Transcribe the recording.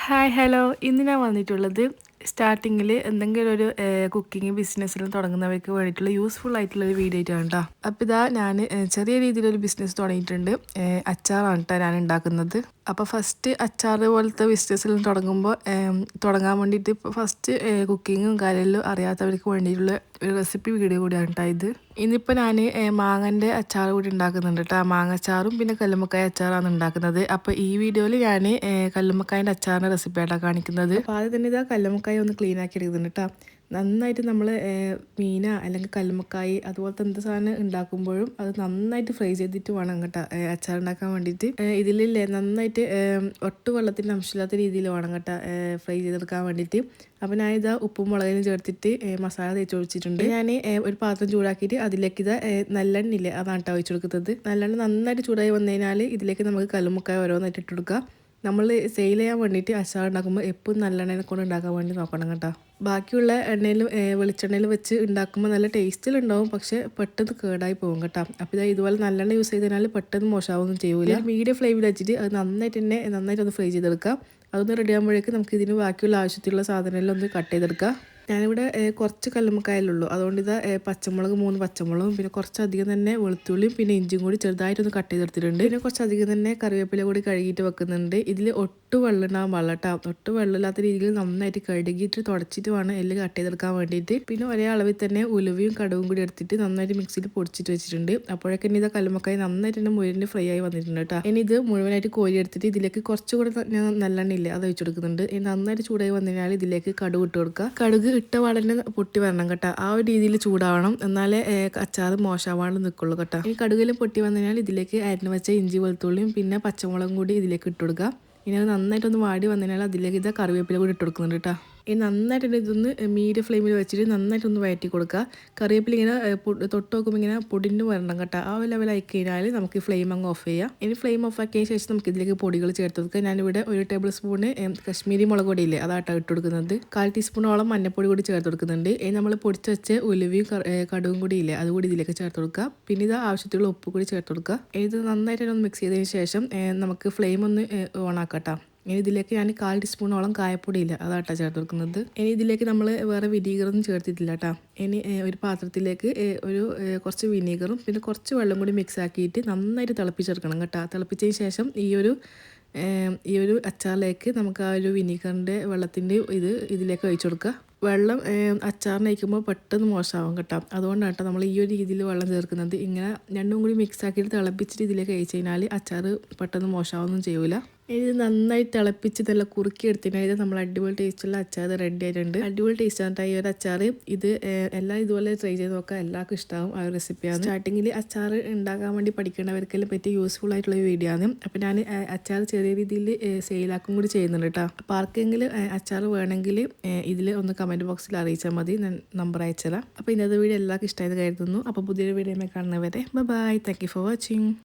Hi hello ഇന്ന് ഞാൻ വന്നിട്ടുള്ളത് സ്റ്റാർട്ടിങ്ങിൽ എന്തെങ്കിലും ഒരു കുക്കിംഗ് ബിസിനസ്സിൽ തുടങ്ങുന്നവർക്ക് വേണ്ടിയിട്ടുള്ള യൂസ്ഫുൾ ആയിട്ടുള്ള ഒരു വീഡിയോ ആയിട്ടാണ് കേട്ടോ അപ്പോൾ ഇതാ ഞാൻ ചെറിയ രീതിയിലൊരു ബിസിനസ് തുടങ്ങിയിട്ടുണ്ട്. അച്ചാറാണ് കേട്ടോ ഞാൻ ഉണ്ടാക്കുന്നത്. അപ്പോൾ ഫസ്റ്റ് അച്ചാർ പോലത്തെ ബിസിനസ്സിൽ തുടങ്ങുമ്പോൾ തുടങ്ങാൻ വേണ്ടിയിട്ട് ഫസ്റ്റ് കുക്കിങ്ങും കാര്യമെല്ലാം അറിയാത്തവർക്ക് വേണ്ടിയിട്ടുള്ള ഒരു റെസിപ്പി വീഡിയോ കൂടിയാണ് കേട്ടോ ഇത്. ഇന്നിപ്പോൾ ഞാൻ മാങ്ങന്റെ അച്ചാർ കൂടി ഉണ്ടാക്കുന്നുണ്ട് കേട്ടോ മാങ്ങ അച്ചാറും പിന്നെ കല്ലുമ്മക്കായ അച്ചാറാണ് ഉണ്ടാക്കുന്നത്. അപ്പോൾ ഈ വീഡിയോയിൽ ഞാൻ കല്ലുമ്മക്കായന്റെ അച്ചാറിന്റെ റെസിപ്പിയായിട്ടാണ് കാണിക്കുന്നത്. അപ്പോൾ ആദ്യം തന്നെ ഇതാ കല്ലുമ്മക്കായ ഒന്ന് ക്ലീൻ ആക്കി എടുക്കുന്നുണ്ട് കേട്ടോ നന്നായിട്ട് നമ്മൾ മീന അല്ലെങ്കിൽ കല്ലുമ്മക്കായി അതുപോലത്തെ എന്ത് സാധനം ഉണ്ടാക്കുമ്പോഴും അത് നന്നായിട്ട് ഫ്രൈ ചെയ്തിട്ട് വേണം കേട്ടോ അച്ചാർ ഉണ്ടാക്കാൻ വേണ്ടിയിട്ട്. ഇതിലില്ലേ നന്നായിട്ട് ഒട്ടു വെള്ളത്തിന്റെ അംശമില്ലാത്ത രീതിയിൽ വേണം കേട്ടോ ഫ്രൈ ചെയ്തെടുക്കാൻ വേണ്ടിയിട്ട്. അപ്പോൾ ഞാൻ ഇതാ ഉപ്പും മുളകിനും ചേർത്തിട്ട് മസാല തേച്ച് ഒഴിച്ചിട്ടുണ്ട്. ഞാൻ ഒരു പാത്രം ചൂടാക്കിയിട്ട് അതിലേക്ക് ഇതാ നല്ലെണ്ണ ഇല്ലേ അതാണ് കേട്ടോ ഒഴിച്ചു കൊടുക്കുന്നത്. നല്ലെണ്ണ നന്നായിട്ട് ചൂടായി വന്നു കഴിഞ്ഞാൽ ഇതിലേക്ക് നമുക്ക് കല്ലുമുക്കായ ഓരോന്നായിട്ട് ഇട്ട് കൊടുക്കാം. നമ്മൾ സെയിൽ ചെയ്യാൻ വേണ്ടിയിട്ട് അച്ചാർ ഉണ്ടാക്കുമ്പോൾ എപ്പോഴും നല്ലെണ്ണനെ കൊണ്ട് ഉണ്ടാക്കാൻ വേണ്ടി നോക്കണം കേട്ടോ. ബാക്കിയുള്ള എണ്ണയിലും വെളിച്ചെണ്ണയിലും വെച്ച് ഉണ്ടാക്കുമ്പോൾ നല്ല ടേസ്റ്റിലുണ്ടാവും പക്ഷേ പെട്ടെന്ന് കേടായി പോകും കേട്ടോ. അപ്പോൾ ഇതാ ഇതുപോലെ നല്ലെണ്ണ യൂസ് ചെയ്തതിനാൽ പെട്ടെന്ന് മോശമാവൊന്നും ചെയ്യൂല. മീഡിയം ഫ്ലെയിമിൽ വെച്ചിട്ട് അത് നന്നായിട്ട് തന്നെ നന്നായിട്ട് ഒന്ന് ഫ്രൈ ചെയ്തെടുക്കാം അതൊന്ന് റെഡി ആകുമ്പോഴേക്കും നമുക്ക് ഇതിന് ബാക്കിയുള്ള ആവശ്യത്തിലുള്ള സാധനങ്ങളിലൊന്ന് കട്ട് ചെയ്തെടുക്കാം ഞാനിവിടെ കുറച്ച് കല്ലുമ്മക്കായലുള്ളൂ. അതുകൊണ്ട് ഇത് പച്ചമുളക് മൂന്ന് പച്ചമുളകും പിന്നെ കുറച്ചധികം തന്നെ വെളുത്തുള്ളിയും പിന്നെ ഇഞ്ചിയും കൂടി ചെറുതായിട്ടൊന്ന് കട്ട് ചെയ്തെടുത്തിട്ടുണ്ട്. പിന്നെ കുറച്ചധികം തന്നെ കറിവേപ്പില കൂടി കഴുകിയിട്ട് വെക്കുന്നുണ്ട്. ഇതിൽ ഒട്ട് വെള്ളം ഉണ്ടാകും വെള്ളം തൊട്ട് ഒട്ട് വെള്ളമില്ലാത്ത രീതിയിൽ നന്നായിട്ട് കഴുകിയിട്ട് തുടച്ചിട്ട് വേണം എല്ല് കട്ട് ചെയ്തെടുക്കാൻ വേണ്ടിയിട്ട്. പിന്നെ ഒരേ അളവിൽ തന്നെ ഉലുവയും കടുവും കൂടി എടുത്തിട്ട് നന്നായിട്ട് മിക്സിയിൽ പൊടിച്ചിട്ട് വെച്ചിട്ടുണ്ട്. അപ്പോഴൊക്കെ ഇനി ഇത് കല്ലുമക്കായി നന്നായിട്ട് തന്നെ മുഴുവൻ ഫ്രൈ ആയി വന്നിട്ടുണ്ട് കേട്ടോ ഇനി ഇത് മുഴുവനായിട്ട് കോരി എടുത്തിട്ട് ഇതിലേക്ക് കുറച്ചുകൂടെ നല്ലെണ്ണ ഇല്ല അത് വെച്ച് കൊടുക്കുന്നുണ്ട്. നന്നായിട്ട് ചൂടായി വന്നു കഴിഞ്ഞാൽ ഇതിലേക്ക് കടുക് ഇട്ട് കൊടുക്കുക. കടുക് ഇട്ട പാടന്നെ പൊട്ടി വരണം കേട്ടോ. ആ ഒരു രീതിയിൽ ചൂടാവണം. എന്നാലേ അച്ചാർ മോശമാവാണ്ട് നിൽക്കുള്ളൂ കേട്ടോ. ഈ കടുകിലും പൊട്ടി വന്നു കഴിഞ്ഞാൽ ഇതിലേക്ക് അരിഞ്ഞ് വെച്ച ഇഞ്ചി വെളുത്തുള്ളിയും പിന്നെ പച്ചമുളകും കൂടി ഇതിലേക്ക് ഇട്ട് കൊടുക്കുക. ഇനി അത് നന്നായിട്ടൊന്ന് വാടി വന്നതിനാൽ അതിലേക്ക് ഇത് കറിവേപ്പില കൂടി ഇട്ട് കൊടുക്കുന്നുണ്ട് കേട്ടോ. ഇനി നന്നായിട്ട് ഇതൊന്ന് മീഡിയം ഫ്ലെയിമിൽ വെച്ചിട്ട് നന്നായിട്ടൊന്ന് വയറ്റി കൊടുക്കുക. കറിവേപ്പില ഇങ്ങനെ തൊട്ട് നോക്കുമ്പോൾ ഇങ്ങനെ പൊടിഞ്ഞ് വരണം കേട്ടോ. ആ ലെവലായി കഴിഞ്ഞാൽ നമുക്ക് ഫ്ലെയിം അങ്ങ് ഓഫ് ചെയ്യാം. ഇനി ഫ്ലെയിം ഓഫ് ആക്കിയതിന് ശേഷം നമുക്ക് ഇതിലേക്ക് പൊടികൾ ചേർത്ത് കൊടുക്കുക. ഞാനിവിടെ ഒരു ടേബിൾ സ്പൂണ് കശ്മീരി മുളക് പൊടിയില്ലേ അതാട്ടോ ഇട്ട് കൊടുക്കുന്നത്. കാൽ ടീസ്പൂണോളം മഞ്ഞപ്പൊടി കൂടി ചേർത്ത് കൊടുക്കുന്നുണ്ട്. ഇനി നമ്മൾ പൊടിച്ച് വെച്ച് ഉലുവയും കടുവും കൂടി ഇല്ലേ അതുകൂടി ഇതിലേക്ക് ചേർത്ത് കൊടുക്കുക. പിന്നെ ഇത് ആവശ്യത്തിലുള്ള ഉപ്പ് കൂടി ചേർത്ത് കൊടുക്കുക. ഇത് നന്നായിട്ട് ഒന്ന് മിക്സ് ചെയ്തതിന് ശേഷം നമുക്ക് ഫ്ലെയിം ഒന്ന് ഓൺ ആക്കാം ഇനി ഇതിലേക്ക് ഞാൻ കാൽ ടീസ്പൂണോളം കായപ്പൊടിയില്ല. അതാട്ടാ ചേർത്ത് കൊടുക്കുന്നത് ഇനി ഇതിലേക്ക് നമ്മൾ വേറെ വിനീഗറൊന്നും ചേർത്തിട്ടില്ല കേട്ടോ ഇനി ഒരു പാത്രത്തിലേക്ക് ഒരു കുറച്ച് വിനീഗറും പിന്നെ കുറച്ച് വെള്ളം കൂടി മിക്സ് ആക്കിയിട്ട് നന്നായിട്ട് തിളപ്പിച്ചെടുക്കണം കേട്ടോ. തിളപ്പിച്ചതിന് ശേഷം ഈ ഒരു ഈ ഒരു അച്ചാറിലേക്ക് നമുക്ക് ആ ഒരു വിനീഗറിന്റെ വെള്ളത്തിന്റെ ഇത് ഇതിലേക്ക് ഒഴിച്ചു കൊടുക്കുക വെള്ളം അച്ചാറിന് ഒഴിക്കുമ്പോൾ പെട്ടെന്ന് മോശമാവും കേട്ടോ. അതുകൊണ്ടാണ് കേട്ടോ നമ്മൾ ഈ ഒരു രീതിയിൽ വെള്ളം ചേർക്കുന്നത്. ഇങ്ങനെ രണ്ടും കൂടി മിക്സ് ആക്കിയിട്ട് തിളപ്പിച്ചിട്ട് ഇതിലേക്ക് അയച്ചു കഴിഞ്ഞാൽ അച്ചാർ പെട്ടെന്ന് മോശമാവൊന്നും ചെയ്യൂല. ഇത് നന്നായി തിളപ്പിച്ച് നല്ല കുറുക്കി എടുത്തിട്ട് ഇത് നമ്മൾ അടിപൊളി ടേസ്റ്റുള്ള അച്ചാർ റെഡി ആയിട്ടുണ്ട്. അടിപൊളി ടേസ്റ്റ് ആണ് ഈ ഒരു അച്ചാർ ഇത് എല്ലാം ഇതുപോലെ ട്രൈ ചെയ്ത് നോക്കാം എല്ലാവർക്കും ഇഷ്ടമാവും ആ റെസിപ്പിയാണ് സ്റ്റാർട്ടിങ്ങിൽ അച്ചാർ ഉണ്ടാക്കാൻ വേണ്ടി പഠിക്കേണ്ടവർക്കെല്ലാം പറ്റിയ യൂസ്ഫുൾ ആയിട്ടുള്ള വീഡിയോ ആണ്. അപ്പോൾ ഞാൻ അച്ചാർ ചെറിയ രീതിയിൽ സെയിലാക്കും കൂടി ചെയ്യുന്നുണ്ട് കേട്ടോ അപ്പോൾ ആർക്കെങ്കിലും അച്ചാർ വേണമെങ്കിൽ ഇതിൽ ഒന്ന് കമന്റ് ബോക്സിൽ അറിയിച്ചാൽ മതി. ഞാൻ നമ്പർ അയച്ചുതരാം. അപ്പോൾ ഇന്നത്തെ വീഡിയോ എല്ലാവർക്കും ഇഷ്ടമായത് കരുതുന്നു. അപ്പോൾ പുതിയൊരു വീഡിയോ കാണുന്നവരെ bye thank you for watching